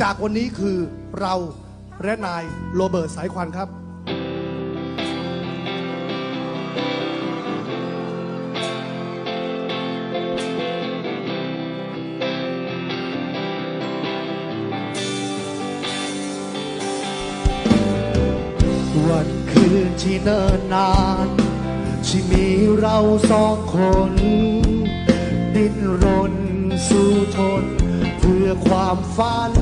จากวันนี้คือเราและนายโรเบิร์ตสายควันครับ วันคืนที่เนิ่นนานที่มีเราสองคน ดิ้นรน ความฝัน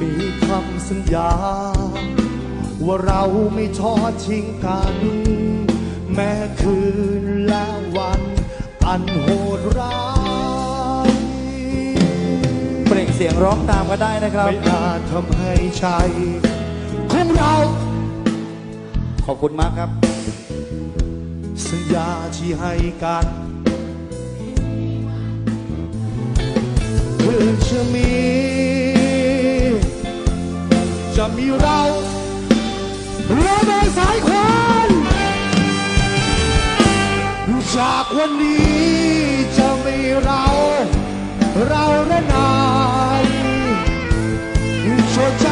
มีคำสัญญา ว่าเราไม่ทอดทิ้งกัน แม้คืนและวัน อันโหดร้ายเปล่งเสียงร้องตามก็ได้นะครับ ไม่อาจทำให้ใจของเรา ขอบคุณมากครับ สัญญาที่ให้กัน เพื่อจะมี จะมีเราเราในสายควันจากวันนี้จะมีเรา เราและนายชนชา